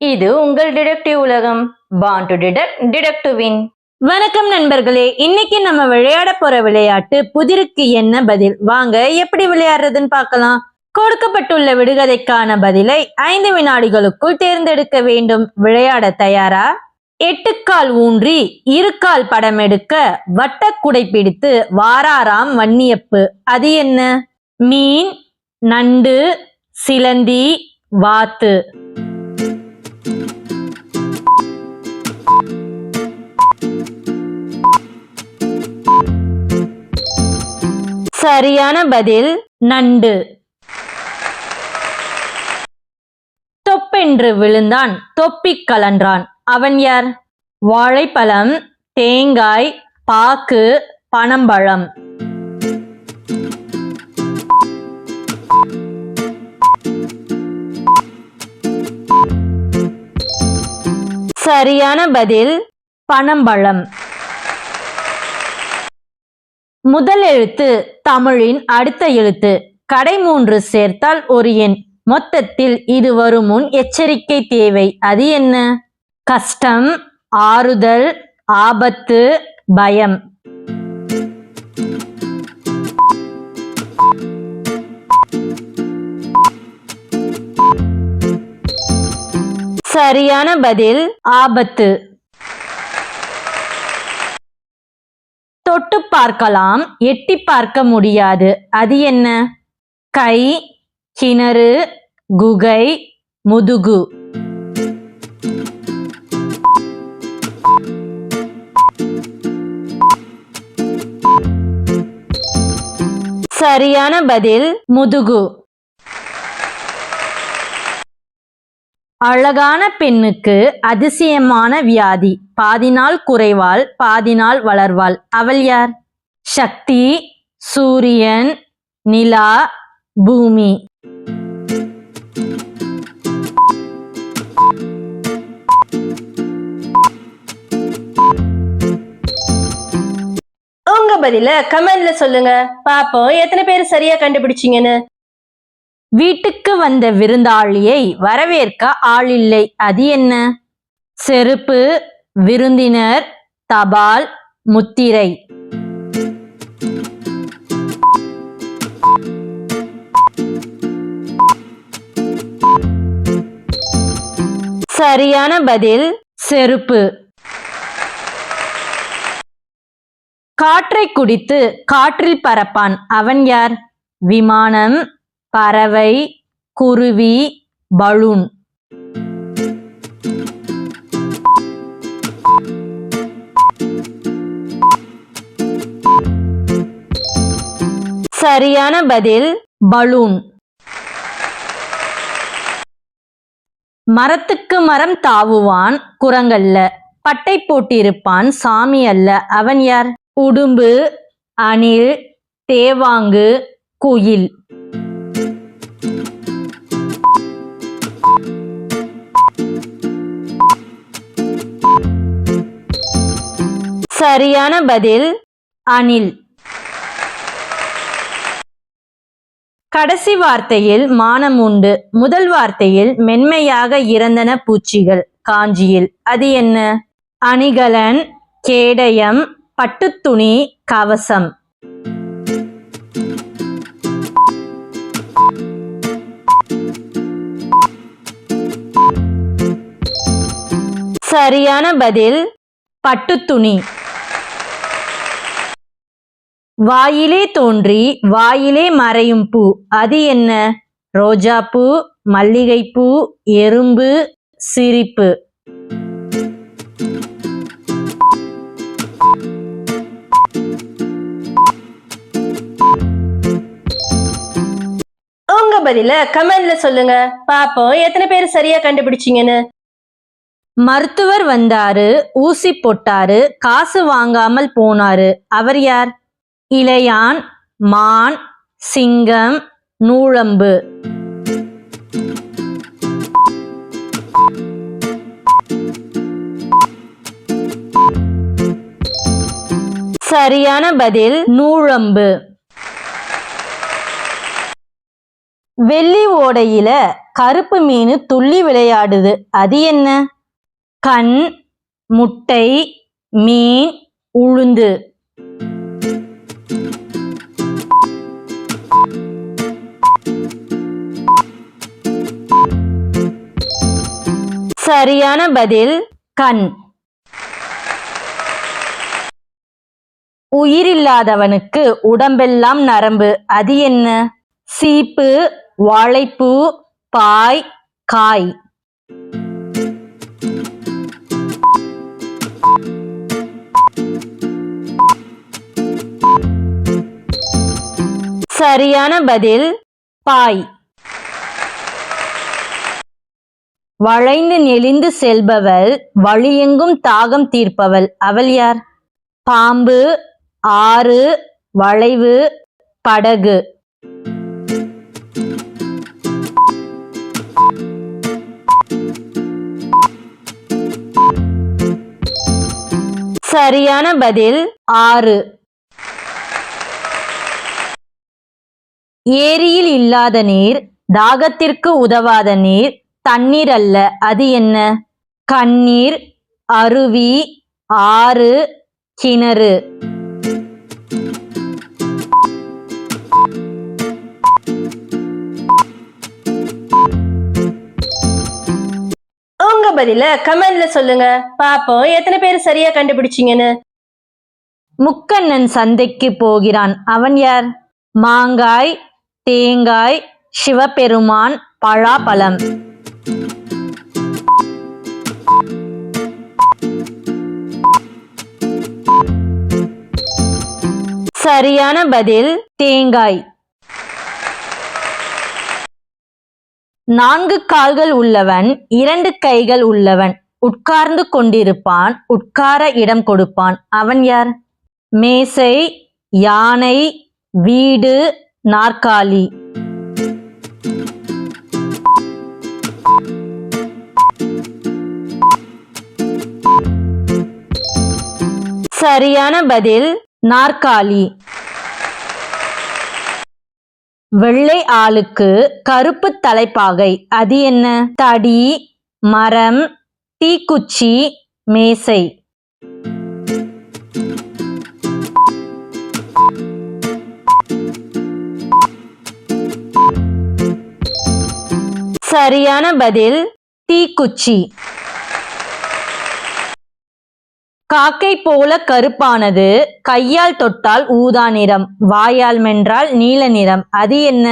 இது உங்கள் டிடெக்டிவ் உலகம். பான் டு டிடெக்ட் டிடெக்டிவின் வின் வணக்கம் நண்பர்களே இன்னைக்கு நம்ம விளையாட போற விளையாட்டு புதிருக்கு என்ன பதில்? வாங்க எப்படி விளையாடுறதுன்னு பார்க்கலாம். கொடுக்கப்பட்டுள்ள விடுகதைக்கான பதிலை ஐந்து வினாடிகளுக்குள் தேர்ந்தெடுக்க வேண்டும். விளையாட தயாரா? எட்டுக்கால் ஊன்றி இருக்கால் படம் எடுக்க வட்டக்குடை பிடித்து வாராராம் வன்னியப்பு. அது என்ன? மீன் நண்டு சிலந்தி வாத்து. சரியான பதில் நண்டு. தொப்பென்று விழுந்தான் தொப்பிக் கலன்றான். அவன் யார்? வாழைப்பழம் தேங்காய் பாக்கு பனம்பழம். சரியான பதில் பனம்பழம். முதல் எழுத்து தமிழின் அடுத்த எழுத்து. கடை மூன்று சேர்த்தால் ஒரு எண். மொத்தத்தில் இது வரும் முன் எச்சரிக்கை தேவை. அது என்ன? கஷ்டம் ஆறுதல் ஆபத்து பயம். சரியான பதில் ஆபத்து. தொட்டு பார்க்கலாம் எட்டி பார்க்க முடியாது. அது என்ன? கை கிணறு குகை முதுகு. சரியான பதில் முதுகு. அழகான பெண்ணுக்கு அதிசயமான வியாதி. பாதி நாள் குறைவாள் பாதி நாள் வளர்வாள். அவள் யார்? சக்தி சூரியன் நிலா பூமி. உங்க பதில கமெண்ட்ல சொல்லுங்க. பாப்போம். எத்தனை பேர் சரியா கண்டுபிடிச்சீங்கன்னு? வீட்டுக்கு வந்த விருந்தாளியை வரவேற்க ஆள் இல்லை அது என்ன? செருப்பு விருந்தினர் தபால் முத்திரை. சரியான பதில் செருப்பு. காற்றை குடித்து காற்றில் பறப்பான். அவன் யார்? விமானம். பறவை குருவி பலூன். சரியான பதில் பலூன். மரத்துக்கு மரம் தாவுவான் குரங்கல்ல பட்டை போட்டிருப்பான் சாமி அல்ல. அவன் யார்? உடும்பு அணில் தேவாங்கு குயில். சரியான பதில் அணில் கடைசி வார்த்தையில் மானம் உண்டு. முதல் வார்த்தையில் மென்மையாக இறந்தன பூச்சிகள். காஞ்சியில். அது என்ன? அணிகலன் கேடயம் பட்டுத்துணி கவசம். சரியான பதில் பட்டுத்துணி. வாயிலே தோன்றி வாயிலே மறையும் பூ. அது என்ன? ரோஜாப்பூ மல்லிகைப்பூ எறும்பு சிரிப்பு. உங்க பதில கமெண்ட்ல சொல்லுங்க. பாப்போம் எத்தனை பேர் சரியா கண்டுபிடிச்சீங்கன்னு. மருத்துவர் வந்தாரு ஊசி போட்டாரு காசு வாங்காமல் போனாரு. அவர் யார்? இளையான் மான் சிங்கம் நூழம்பு. சரியான பதில் நூழம்பு. வெள்ளி ஓடையில கருப்பு மீன் துள்ளி விளையாடுது. அது என்ன? கண் முட்டை மீன் உளுந்து. சரியான பதில் கண். உயிரில்லாதவனுக்கு உடம்பெல்லாம் நரம்பு. அது என்ன? சீப்பு வாழைப்பூ பாய் காய். சரியான பதில் பாய். வளைந்து நெளிந்து செல்பவள் வழியெங்கும் தாகம் தீர்ப்பவள். அவள் யார்? பாம்பு ஆறு வளைவு படகு. சரியான பதில் ஆறு. ஏரியில் இல்லாத நீர் தாகத்திற்கு உதவாத நீர் தண்ணீர் அல்ல. அது என்ன? கண்ணீர் அருவி ஆறு கிணறு. உங்க பதில கமெண்ட்ல சொல்லுங்க. பாப்போம் எத்தனை பேர் சரியா கண்டுபிடிச்சீங்கன்னு. முக்கண்ணன் சந்தைக்கு போகிறான். அவன் யார்? மாங்காய் தேங்காய் சிவபெருமான் பழாப்பழம் சரியான பதில் தேங்காய். நான்கு கால்கள் உள்ளவன் இரண்டு கைகள் உள்ளவன். உட்கார்ந்து கொண்டிருப்பான் உட்கார இடம் கொடுப்பான். அவன் யார்? மேசை யானை வீடு நாற்காலி. சரியான பதில் நாற்காலி. வெள்ளை ஆளுக்கு கருப்பு தலைப்பாகை. அது என்ன? தடி மரம் தீக்குச்சி மேசை. சரியான பதில் தீக்குச்சி. காக்கை போல கருப்பானது. கையால் தொட்டால் ஊதா நிறம். வாயால் மென்றால் நீல நிறம். அது என்ன?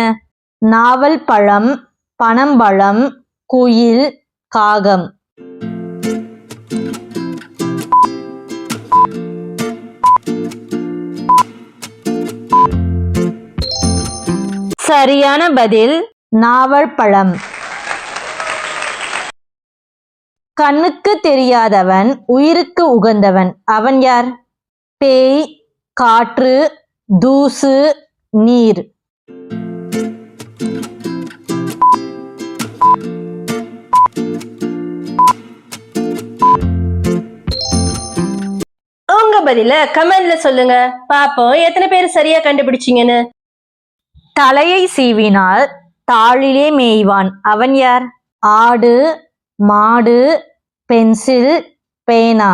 நாவல் பழம் பனம்பழம் குயில் காகம். சரியான பதில் நாவல் பழம். கண்ணுக்கு தெரியாதவன் உயிருக்கு உகந்தவன். அவன் யார்? பேய் காற்று தூசு நீர். உங்க பதில கமெண்ட்ல சொல்லுங்க. பாப்போம் எத்தனை பேர் சரியா கண்டுபிடிச்சீங்கன்னு? தலையை சீவினால் தாளிலே மேய்வான். அவன் யார்? ஆடு மாடு பென்சில் பேனா.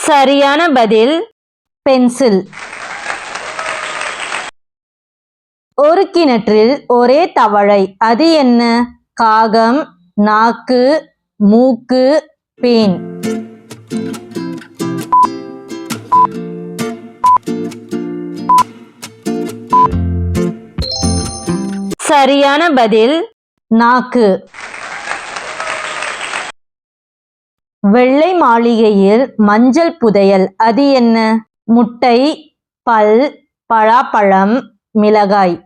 சரியான பதில் பென்சில். ஒரு கிணற்றில் ஒரே தவளை அது என்ன? காகம் நாக்கு மூக்கு பேன். சரியான பதில் நாக்கு. வெள்ளை மாளிகையில் மஞ்சள் புதையல் அது என்ன? முட்டை பல் பழாப்பழம் மிளகாய்.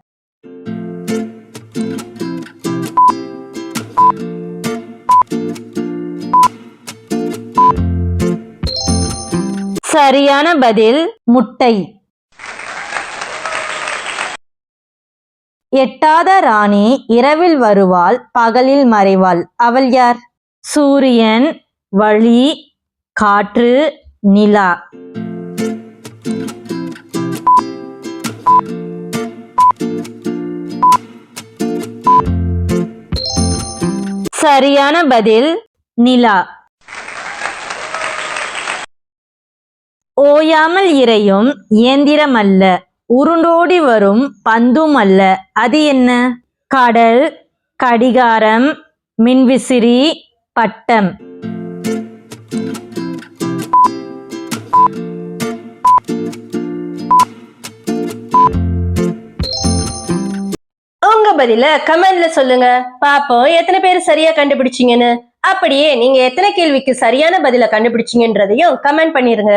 சரியான பதில் முட்டை. எட்டாத ராணி இரவில் வருவாள் பகலில் மறைவாள். அவள் யார்? சூரியன் வழி காற்று நிலா. சரியான பதில் நிலா. ஓயாமல் இறையும் இயந்திரமல்ல. அல்ல உருண்டோடி வரும் பந்தும் அல்ல. அது என்ன? கடல் கடிகாரம் மின்விசிறி பட்டம். உங்க பதில கமெண்ட்ல சொல்லுங்க. பாப்போம் எத்தனை பேர் சரியா கண்டுபிடிச்சீங்கன்னு. அப்படியே நீங்க எத்தனை கேள்விக்கு சரியான பதில கண்டுபிடிச்சீங்கன்றதையும் கமெண்ட் பண்ணிருங்க.